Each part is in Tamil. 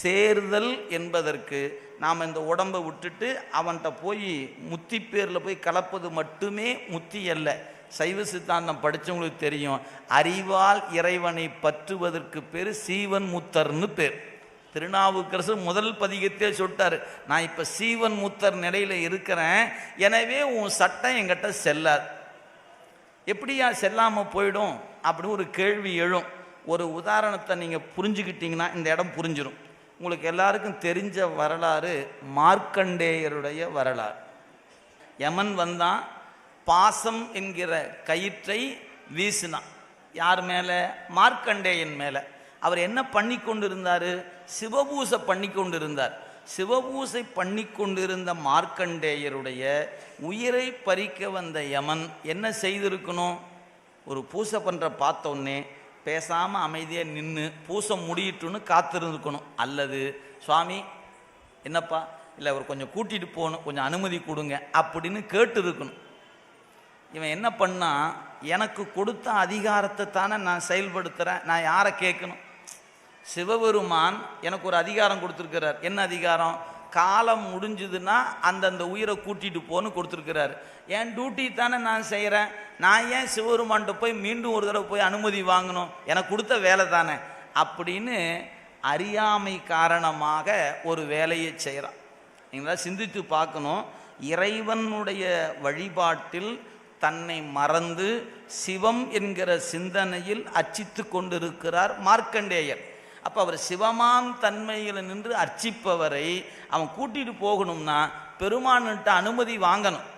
சேர்தல் என்பதற்கு நாம் இந்த உடம்பை விட்டுட்டு அவன்கிட்ட போய் முத்தி பேரில் போய் கலப்பது மட்டுமே முத்தி அல்ல. சைவ சித்தாந்தம் படித்தவங்களுக்கு தெரியும். அறிவால் இறைவனை பற்றுவதற்கு பேர் சீவன் முத்தர்னு பேர். திருநாவுக்கரசு முதல் பதிகத்தே சொல்லிட்டாரு. நான் இப்போ சீவன் முத்தர் நிலையில் இருக்கிறேன். எனவே உன் சட்டம் எங்கிட்ட செல்லாது. எப்படியா செல்லாமல் போயிடும்? அப்படின்னு ஒரு கேள்வி எழும். ஒரு உதாரணத்தை நீங்கள் புரிஞ்சுக்கிட்டீங்கன்னா இந்த இடம் புரிஞ்சிடும் உங்களுக்கு எல்லாருக்கும் தெரிஞ்ச வரலாறு மார்க்கண்டேயருடைய வரலாறு. யமன் வந்தான் பாசம் என்கிற கயிற்றை வீசினான். யார் மேலே? மார்க்கண்டேயன் மேலே. அவர் என்ன பண்ணி கொண்டிருந்தார்? சிவபூசை பண்ணி கொண்டிருந்தார். சிவபூசை பண்ணி கொண்டிருந்த மார்க்கண்டேயருடைய உயிரை பறிக்க வந்த யமன் என்ன செய்திருக்கணும்? ஒரு பூசை பண்ணுற பார்த்தோன்னே பேசாமல் அமைதியாக நின்று பூசை முடியிட்டுன்னு காத்திருந்துக்கணும். அல்லது சுவாமி என்னப்பா? இல்லை அவர் கொஞ்சம் கூட்டிகிட்டு போகணும் கொஞ்சம் அனுமதி கொடுங்க அப்படின்னு கேட்டு இருக்கணும் இவன் என்ன பண்ணா எனக்கு கொடுத்த அதிகாரத்தை தானே நான் செயல்படுத்துகிறேன் நான் யாரை கேட்கணும்? சிவபெருமான் எனக்கு ஒரு அதிகாரம் கொடுத்துருக்கிறார். என்ன அதிகாரம்? காலம் முடிஞ்சுதுன்னா அந்தந்த உயிரை கூட்டிட்டு போன்னு கொடுத்துருக்கிறாரு. என் டியூட்டி தானே நான் செய்கிறேன் நான் ஏன் சிவபெருமான்கிட்ட போய் மீண்டும் ஒரு தடவை போய் அனுமதி வாங்கணும்? எனக்கு கொடுத்த வேலை தானே. அப்படின்னு அறியாமை காரணமாக ஒரு வேலையை செய்கிறான் நீங்களா சிந்தித்து பார்க்கணும். இறைவனுடைய வழிபாட்டில் தன்னை மறந்து சிவம் என்கிற சிந்தனையில் அச்சித்து கொண்டிருக்கிறார் மார்க்கண்டேயர் அப்போ அவர் சிவமான் தன்மையில் நின்று அர்ச்சிப்பவரை அவன் கூட்டிட்டு போகணும்னா பெருமான்கிட்ட அனுமதி வாங்கணும்.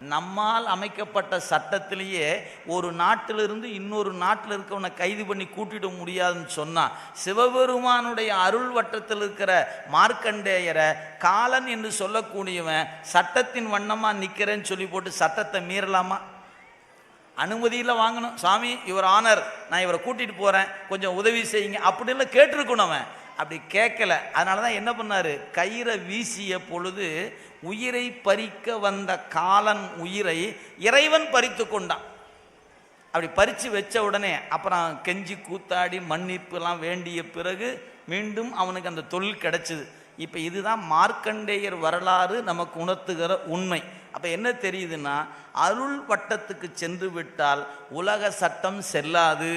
நம்மால் அமைக்கப்பட்ட சட்டத்திலேயே ஒரு நாட்டிலிருந்து இன்னொரு நாட்டில் இருக்கவனை கைது பண்ணி கூட்டிட முடியாதுன்னு சொன்னால் சிவபெருமானுடைய அருள் வட்டத்தில் இருக்கிற மார்க்கண்டேயரை காலன் என்று சொல்லக்கூடியவன் சட்டத்தின் வண்ணமாக நிற்கிறேன்னு சொல்லி போட்டு சட்டத்தை மீறலாமா? அனுமதியில் வாங்கணும். சாமி இவர் ஆனர் நான் இவரை கூட்டிகிட்டு போகிறேன் கொஞ்சம் உதவி செய்யுங்க. அப்படிலாம் கேட்டிருக்கணும் அவன். அப்படி கேட்கல. அதனால தான் என்ன பண்ணார்? கயிறை வீசிய பொழுது உயிரை பறிக்க வந்த காலன் உயிரை இறைவன் பறித்து கொண்டான். அப்படி பறித்து வச்ச உடனே அப்புறம் கெஞ்சி கூத்தாடி மன்னிப்புலாம் வேண்டிய பிறகு மீண்டும் அவனுக்கு அந்த தொழில் கிடைச்சிது. இப்போ இதுதான் மார்க்கண்டேயர் வரலாறு நமக்கு உணர்த்துகிற உண்மை. அப்போ என்ன தெரியுதுன்னா அருள் வட்டத்துக்கு சென்று விட்டால் உலக சட்டம் செல்லாது.